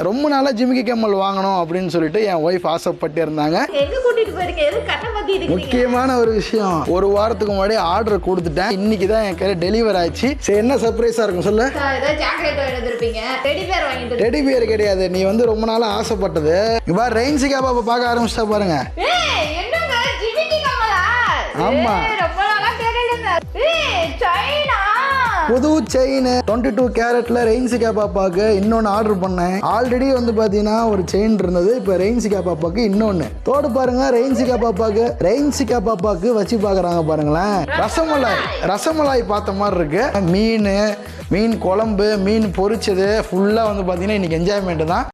ரொம்ப நாளாக ஜிமிக்கி கம்மல் வாங்கணும் அப்படின்னு சொல்லிட்டு என் ஒய்ஃப் ஆசைப்பட்டு இருந்தாங்க முக்கியமான ஒரு விஷயம். ஒரு வாரத்துக்கு முன்னாடி ஆர்டர் கொடுத்துட்டேன். இன்னைக்கு தான் என் கையில் டெலிவர் ஆச்சு சரி என்ன சர்ப்ரைஸாக இருக்கும் சொல்லு? டெடி பேர் கிடையாது. நீ வந்து ரொம்ப நாளாக ஆசைப்பட்டது. இவா ரெயின்சிகா பாப்பா பார்க்க ஆரம்பிச்சிட்டா பாருங்க. ஏய் புது செயின் டுவெண்ட்டி டூ கேரட்ல ரெயின்சிகா பாப்பாக்கு இன்னொன்று ஆர்டர் பண்ணேன். ஆல்ரெடி வந்து பாத்தீங்கன்னா ஒரு செயின் இருந்தது இப்போ ரெயின்சிகா பாப்பாக்கு இன்னொன்று தோடு பாருங்க ரெயின்சிகா பாப்பாக்கு ரெயின்சிகா பாப்பாக்கு வச்சு பார்க்குறாங்க பாருங்களேன். ரசமலாய் ரசமலாய் பார்த்த மாதிரி இருக்கு. மீன் மீன் குழம்பு மீன் பொரிச்சது ஃபுல்லாக வந்து பார்த்தீங்கன்னா இன்னைக்கு என்ஜாய்மெண்ட் தான்.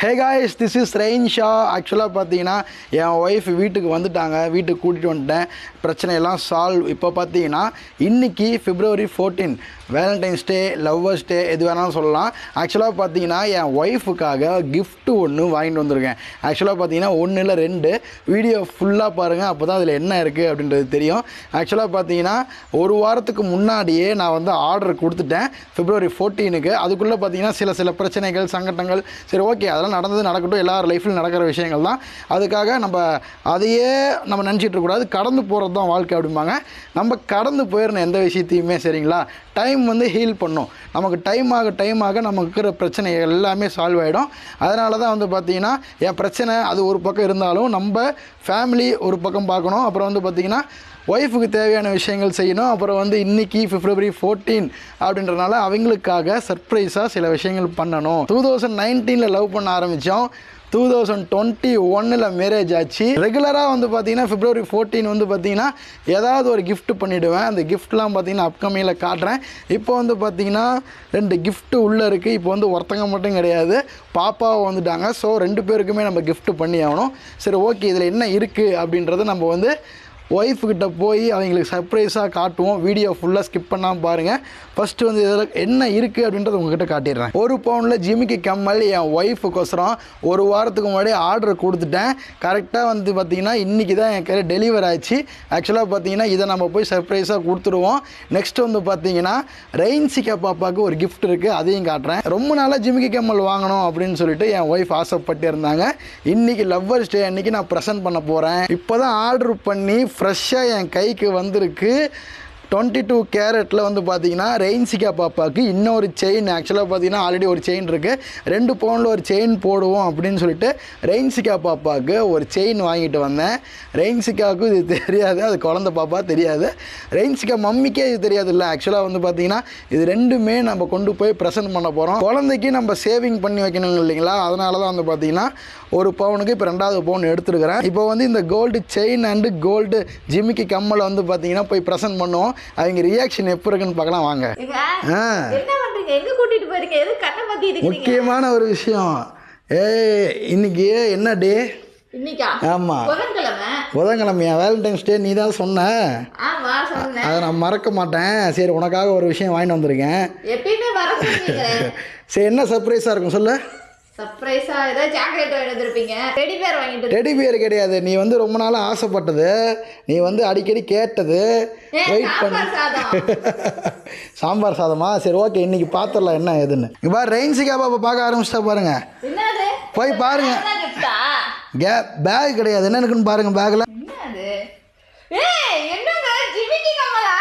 ஹே காய்ஸ் திஸ் இஸ் ரெயின் ஷா ஆக்சுவலாக பார்த்தீங்கன்னா என் ஒய்ஃப் வீட்டுக்கு வந்துட்டாங்க. வீட்டுக்கு கூட்டிகிட்டு வந்துட்டேன். பிரச்சனையெல்லாம் சால்வ் இப்போ பார்த்தீங்கன்னா இன்னைக்கு February fourteen Valentine's day lovers day எது வேணாலும் சொல்லலாம். ஆக்சுவலாக பார்த்தீங்கன்னா என் ஒய்ஃபுக்காக கிஃப்ட்டு ஒன்று வாங்கிட்டு வந்திருக்கேன். ஆக்சுவலாக பார்த்தீங்கன்னா ஒன்று இல்லை ரெண்டு. வீடியோ ஃபுல்லாக பாருங்கள் அப்போ தான் அதில் என்ன இருக்குது அப்படின்றது தெரியும். ஆக்சுவலாக பார்த்தீங்கன்னா ஒரு வாரத்துக்கு முன்னாடியே நான் வந்து ஆர்டர் கொடுத்துட்டேன். ஃபிப்ரவரி ஃபோர்டீனுக்கு அதுக்குள்ளே பார்த்தீங்கன்னா சில சில பிரச்சனைகள் சங்கடங்கள் சரி ஓகே அதெல்லாம் நடந்தது நடக்கட்டும். எல்லார் லைஃப்பில் நடக்கிற விஷயங்கள் தான். அதுக்காக நம்ம அதையே நம்ம நினச்சிட்டு இருக்கக்கூடாது. கடந்து போகிறது தான் வாழ்க்கை அப்படிம்பாங்க. நம்ம கடந்து போயிடணும் எந்த விஷயத்தையுமே சரிங்களா? டைம் வந்து ஹீல் பண்ணும். நமக்கு டைம் ஆக டைம் ஆக நமக்கு இருக்கிற பிரச்சனை எல்லாமே சால்வ் ஆகிடும் அதனால தான் வந்து பார்த்தீங்கன்னா என் பிரச்சனை அது ஒரு பக்கம் இருந்தாலும் நம்ம ஃபேமிலி ஒரு பக்கம் பார்க்கணும். அப்புறம் வந்து பார்த்திங்கன்னா ஒய்ஃபுக்கு தேவையான விஷயங்கள் செய்யணும். அப்புறம் வந்து இன்னைக்கு பிப்ரவரி ஃபோர்டீன் அப்படின்றனால அவங்களுக்காக சர்ப்ரைஸாக சில விஷயங்கள் பண்ணணும். டூ தௌசண்ட் நைன்டீனில் லவ் பண்ண ஆரம்பித்தோம் டூ தௌசண்ட் டுவெண்ட்டி ஒன்னில் மேரேஜ் ஆச்சு ரெகுலராக வந்து பார்த்தீங்கன்னா ஃபிப்ரவரி ஃபோர்டீன் வந்து பார்த்தீங்கன்னா ஏதாவது ஒரு கிஃப்ட் பண்ணிவிடுவேன் அந்த கிஃப்ட்லாம் பார்த்தீங்கன்னா அப்கமிங்கில் காட்டுறேன். இப்போ வந்து பார்த்தீங்கன்னா ரெண்டு கிஃப்ட்டு உள்ளே இருக்குது இப்போ வந்து ஒருத்தங்க மட்டும் கிடையாது. பாப்பாவை வந்துட்டாங்க. ஸோ ரெண்டு பேருக்குமே நம்ம கிஃப்ட்டு பண்ணி ஆகணும். சரி ஓகே இதில் என்ன இருக்குது அப்படின்றத நம்ம வந்து ஒய்ஃப்கிட்ட போய் அவங்களுக்கு சர்ப்ரைஸாக காட்டுவோம். வீடியோ ஃபுல்லாக ஸ்கிப் பண்ணாமல் பாருங்கள் ஃபஸ்ட்டு வந்து இதில் என்ன இருக்குது அப்படின்றத உங்ககிட்ட காட்டிடுறேன். ஒரு பவுனில் ஜிமிக்கி கம்மல் என் ஒய்ஃபுக்கோசரம் ஒரு வாரத்துக்கு முன்னாடி ஆர்டர் கொடுத்துட்டேன். கரெக்டாக வந்து பார்த்திங்கன்னா இன்றைக்கி தான் என் கையில் டெலிவர் ஆச்சு ஆக்சுவலாக பார்த்தீங்கன்னா இதை நம்ம போய் சர்ப்ரைஸாக கொடுத்துருவோம் நெக்ஸ்ட் வந்து பார்த்தீங்கன்னா ரெயின்சிகா பாப்பாவுக்கு ஒரு கிஃப்ட் இருக்குது அதையும் காட்டுறேன். ரொம்ப நாளாக ஜிமிக்கி கம்மல் வாங்கணும் அப்படின்னு சொல்லிட்டு என் ஒய்ஃப் ஆசைப்பட்டு இருந்தாங்க இன்றைக்கி லவ்வர்ஸ் டே அன்றைக்கி நான் ப்ரெசென்ட் பண்ண போகிறேன் இப்போ தான் ஆர்டர் பண்ணி ஃப்ரெஷ்ஷாக என் கைக்கு வந்திருக்கு. டுவெண்ட்டி டூ கேரட்டில் வந்து பார்த்தீங்கன்னா ரெயின்சிகா பாப்பாவுக்கு இன்னொரு செயின் ஆக்சுவலாக பார்த்தீங்கன்னா ஆல்ரெடி ஒரு செயின் இருக்குது ரெண்டு பவுனில் ஒரு செயின் போடுவோம் அப்படின்னு சொல்லிட்டு ரெயின்சிகா பாப்பாவுக்கு ஒரு செயின் வாங்கிட்டு வந்தேன். ரெயின்சிகாவுக்கு இது தெரியாது அது குழந்த பாப்பா தெரியாது. ரெயின்சிகா மம்மிக்கே இது தெரியாது இல்லை ஆக்சுவலாக வந்து பார்த்தீங்கன்னா இது ரெண்டுமே நம்ம கொண்டு போய் ப்ரெசென்ட் பண்ண போகிறோம் குழந்தைக்கு நம்ம சேவிங் பண்ணி வைக்கணும் இல்லைங்களா? அதனால தான் வந்து பார்த்தீங்கன்னா ஒரு பவுனுக்கு இப்போ ரெண்டாவது பவுன் எடுத்துருக்கிறேன். இப்போ வந்து இந்த கோல்டு செயின் அண்டு கோல்டு ஜிமிக்கி கம்மலை வந்து பார்த்தீங்கன்னா போய் ப்ரெசென்ட் பண்ணுவோம். அவங்க ரியாக்ஷன் எப்போ இருக்குன்னு பார்க்கலாம் வாங்க. முக்கியமான ஒரு விஷயம். ஏய் இன்னைக்கு என்ன டே? ஆமாம் புதன்கிழமை. புதன்கிழமையா வேலண்டைன்ஸ் டே நீ தான் சொன்ன. அதை நான் மறக்க மாட்டேன். சரி உனக்காக ஒரு விஷயம் வாங்கிட்டு வந்திருக்கேன். சரி என்ன சர்ப்ரைஸாக இருக்கும்? சொல்லு. சர்ப்ரைஸா ஏதாவது சாக்லேட் வாங்கிட்டு டெடி பேர் வாங்கிட்டு டெடி பியர் கிடையாது. நீ வந்து ரொம்ப நாளாக ஆசைப்பட்டது. நீ வந்து அடிக்கடி கேட்டது. வெயிட் பண்ணி. சாம்பார் சாதம்? சரி ஓகே இன்னைக்கு பார்த்துடலாம் என்ன ஏதுன்னு இங்க பாரு ரெயின்சிகா பாப்பா பார்க்க ஆரம்பிச்சிட்டா பாருங்க. போய் பாருங்க? கே பேக் கிடையாது. என்ன இருக்குன்னு பாருங்க கமலா?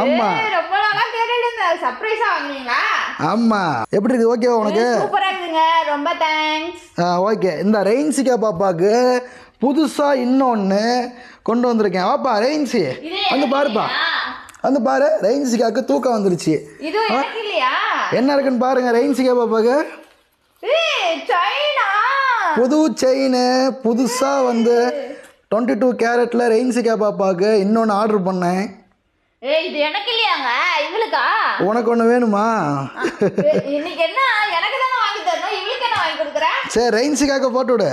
ஆமா. ரொம்ப நாளா கேட்டுட்டு இருந்தேன் சர்ப்ரைஸா வாங்குனீங்களா? ஆமாம் எப்படி இருக்குது ஓகேவா உனக்கு? சூப்பரா இருக்குங்க. ரொம்ப தேங்க்ஸ் ஓகே இந்த ரெயின்சிகா பாப்பாவுக்கு புதுசாக இன்னொன்று கொண்டு வந்திருக்கேன். வாப்பா ரெயின்சி. வந்து பாருப்பா. வந்து பாரு ரெயின்சிகாவுக்கு தூக்கம் வந்துருச்சு. என்ன இருக்குன்னு பாருங்க ரெயின்சிகா சைனா புது செயின் புதுசாக வந்து டுவெண்ட்டி டூ கேரட்டில் ரெயின்சிகா பாப்பாவுக்கு இன்னொன்று ஆர்டர் பண்ணேன். ஏய் இது எனக்கு இல்லையாங்க? இவளுக்கா? உனக்கு ஒன்று வேணுமா? இன்னைக்கு என்ன? எனக்கு தானே வாங்கி தரணும். இவளுக்கு என்ன வாங்கி கொடுக்குற? சரி ரெயின்சிகாவுக்கு போட்டு விடு.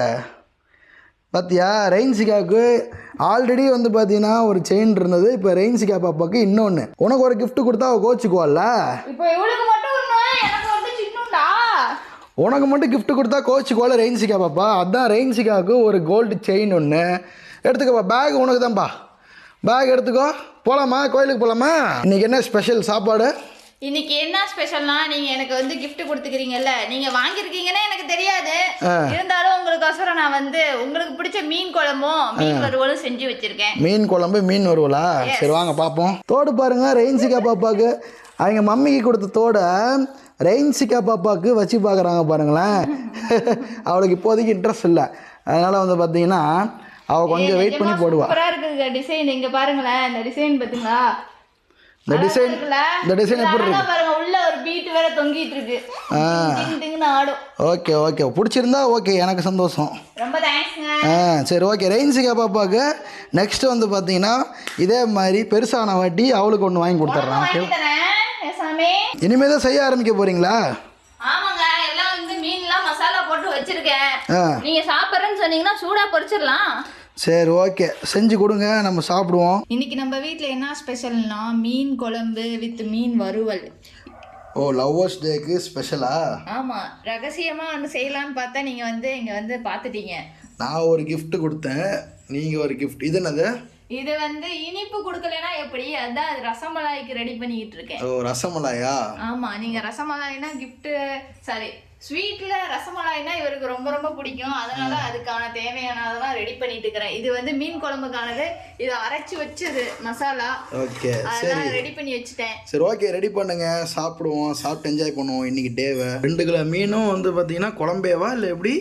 பார்த்தியா ரெயின்சிகாவுக்கு ஆல்ரெடி வந்து பார்த்தீங்கன்னா ஒரு செயின் இருந்தது. இப்போ ரெயின்சிகா பாப்பாவுக்கு இன்னொன்று உனக்கு ஒரு gift கொடுத்தா அவள் கோச்சிக்குவாள்ல? இப்போ இவளுக்கு மட்டும் எனக்கு மட்டும் சின்னண்டா? உனக்கு மட்டும் gift கொடுத்தா கோச்சிக்குவாள் ரெயின்சிகா பாப்பா? அதான் ரெயின்சிகாவுக்கு ஒரு கோல்டு செயின் ஒன்று எடுத்துக்கப்பா பேக் உனக்கு தான்ப்பா பேக் எடுத்துக்கோ. போகலாமா கோயிலுக்கு போகலாமா இன்றைக்கி என்ன ஸ்பெஷல் சாப்பாடு? இன்னைக்கு என்ன ஸ்பெஷல்னா நீங்க எனக்கு வந்து gift கொடுத்துக்கிறீங்கல்ல. நீங்க வாங்கியிருக்கீங்கன்னு எனக்கு தெரியாது. இருந்தாலும் உங்களுக்கோசரம் நான் வந்து உங்களுக்கு பிடிச்ச மீன் குழம்பும் மீன் வறுவலும் செஞ்சு வச்சிருக்கேன். மீன் குழம்பு மீன் வருவலா சரி வாங்க பார்ப்போம் தோடு பாருங்க ரெயின்சிகா பாப்பாவுக்கு அவங்க மம்மிக்கு கொடுத்த தோடை ரெயின்சிகா பாப்பாவுக்கு வச்சு பார்க்குறாங்க பாருங்களேன். அவளுக்கு இப்போதைக்கு இன்ட்ரெஸ்ட் இல்லை. அதனால் வந்து பார்த்தீங்கன்னா அவள் கொஞ்சம் வெயிட் பண்ணி போடுவா. சூப்பரா இருக்குங்க டிசைன் இங்க பாருங்களேன் இந்த டிசைன் பாத்தீங்களா இந்த டிசைன்? இந்த டிசைன் எப்படி இருக்கு? பாருங்க உள்ள ஒரு பீட் வேற தொங்கிட்டு இருக்கு. டிங் டிங்னு ஆடும். Okay okay. பிடிச்சிருந்தா ஓகே எனக்கு சந்தோஷம். ரொம்ப தேங்க்ஸ்ங்க ஆ சரி ஓகே. ரெயின்சிகா பாப்பாவுக்கு நெக்ஸ்ட் வந்து பார்த்தீங்கன்னா இதே மாதிரி பெருசான வாட்டி அவளுக்கு ஒன்று வாங்கி கொடுத்துட்றேன் ஓகே இனிமேல் தான் செய்ய ஆரம்பிக்க போகிறீங்களா ஆமாங்க எல்லாம் வந்து மீன்லாம் மசாலா போட்டு வச்சிருக்கேன். நீங்க சாப்பிட்றேன்னு சொன்னீங்கன்னா சூடா பொரிச்சிடலாம். சரி ஓகே. செஞ்சு கொடுங்க நம்ம சாப்பிடுவோம். இன்னைக்கு நம்ம வீட்டில் என்ன ஸ்பெஷல்னா மீன் குழம்பு வித் மீன் வறுவல். ஓ லவ்வர்ஸ் டேக்கு ஸ்பெஷலா? ஆமா ரகசியமா வந்து செய்யலாம்னு பார்த்தா நீங்க வந்து இங்க வந்து பார்த்துட்டீங்க. நான் ஒரு gift கொடுத்தேன். நீங்கள் ஒரு gift. இது என்னது? இது வந்து இனிப்பு கொடுக்கலனா எப்படி? அதான் அது ரசமலாய்க்கு ரெடி பண்ணிக்கிட்டு இருக்கேன். ஓ ரசமலாயா? ஆமா நீங்க ரசமலாய்னா gift சாரி ஸ்வீட்ல ரசமலாய்னா இவருக்கு ரொம்ப ரொம்ப பிடிக்கும். அதனால அதுக்கான தேவையானதெல்லாம் ரெடி பண்ணிட்டு இருக்கிறேன் இது வந்து மீன் குழம்புக்கானது. இது அரைச்சு வச்சது மசாலா. ஓகே அதெல்லாம் ரெடி பண்ணி வச்சுட்டேன். சரி ஓகே ரெடி பண்ணுங்க. சாப்பிடுவோம். சாப்பிட்டு என்ஜாய் பண்ணுவோம் இன்னைக்கு டேவை ரெண்டு கிலோ மீனும் வந்து பார்த்தீங்கன்னா குழம்பேவா இல்லை எப்படி?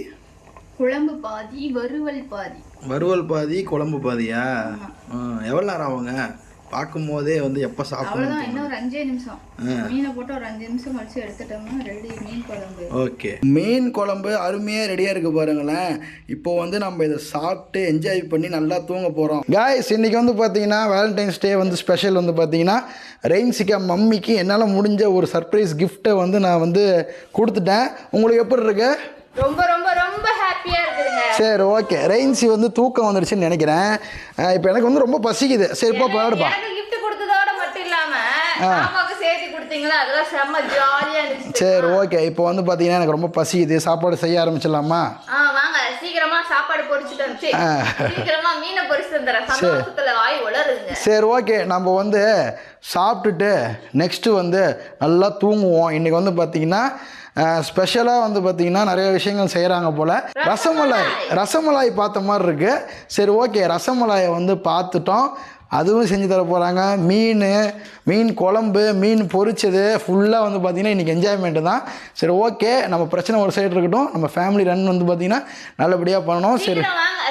குழம்பு பாதி வறுவல் பாதி. வறுவல் பாதி குழம்பு பாதியா? எவ்வளோ நேரம் ஆகுங்க? பார்க்கும் போதே வந்து எப்போ சாப்பிடணும் இன்னும் ஒரு அஞ்சே நிமிஷம். மீனை போட்டு ஒரு அஞ்சு நிமிஷம் கழிச்சு எடுத்துட்டோம்னா ரெடி மீன் குழம்பு. ஓகே. மீன் குழம்பு அருமையாக ரெடியாக இருக்கு பாருங்களேன். இப்போ வந்து நம்ம இதை சாப்பிட்டு என்ஜாய் பண்ணி நல்லா தூங்க போகிறோம் காய்ஸ் இன்னைக்கு வந்து பார்த்தீங்கன்னா வேலண்டைன்ஸ் டே வந்து ஸ்பெஷல் வந்து பார்த்தீங்கன்னா ரெயின்சிகா மம்மிக்கு என்னால் முடிஞ்ச ஒரு சர்ப்ரைஸ் கிஃப்ட்டை வந்து நான் வந்து கொடுத்துட்டேன். உங்களுக்கு எப்படி இருக்கு? ரொம்ப ரொம்ப ரொம்ப ஹாப்பியா இருக்குதுங்க. சரி ஓகே ரெயின்சி வந்து தூக்கம் வந்துடுச்சுன்னு நினைக்கிறேன். இப்போ எனக்கு வந்து ரொம்ப பசிக்குது. சரி போ போடுப்பா gift கொடுத்ததோட மட்டும் இல்லாம பாப்பாவுக்கு சேர்த்து கொடுத்தீங்களா? அதெல்லாம் செம்ம ஜாலியா இருந்துச்சு. சரி ஓகே இப்போ வந்து பார்த்தீங்கன்னா எனக்கு ரொம்ப பசிக்குது. சாப்பாடு செய்ய ஆரம்பிச்சிடலாமா? ஆ வாங்க. சீக்கிரமா சாப்பாடு பொரிச்சுட்டு வந்துச்சு சீக்கிரமா மீனை பொரிச்சு தந்துடுறேன் சந்தோஷத்துல வாய் உளருதுங்க சரி ஓகே நம்ம வந்து சாப்பிட்டுட்டு நெக்ஸ்ட்டு வந்து நல்லா தூங்குவோம். இன்றைக்கி வந்து பார்த்திங்கன்னா ஸ்பெஷலாக வந்து பார்த்திங்கன்னா நிறைய விஷயங்கள் செய்கிறாங்க போல். ரசமலாய் ரசமலாய் பார்த்த மாதிரி இருக்குது சரி ஓகே. ரசமலாயை வந்து பார்த்துட்டோம். அதுவும் செஞ்சு தர போகிறாங்க மீன் மீன் குழம்பு மீன் பொரிச்சது ஃபுல்லாக வந்து பார்த்திங்கன்னா இன்றைக்கி என்ஜாய்மெண்ட்டு தான். சரி ஓகே. நம்ம பிரச்சனை ஒரு சைடு இருக்கட்டும். நம்ம ஃபேமிலி ரன் வந்து பார்த்திங்கன்னா நல்லபடியாக பண்ணணும். சரி.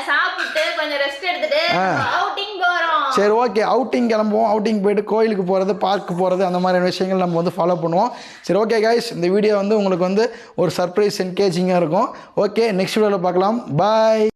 சாப்பிட்டு கொஞ்சம் ரெஸ்ட் போறோம் சரி ஓகே அவுட்டிங் கிளம்புவோம். அவுட்டிங் போயிட்டு கோயிலுக்கு போகிறது பார்க்கு போகிறது அந்த மாதிரியான விஷயங்கள் நம்ம வந்து ஃபாலோ பண்ணுவோம். சரி ஓகே கைஸ் இந்த வீடியோ வந்து உங்களுக்கு வந்து ஒரு சர்ப்ரைஸ் என்கேஜிங்காக இருக்கும். ஓகே நெக்ஸ்ட் வீடியோவில் பார்க்கலாம். பாய்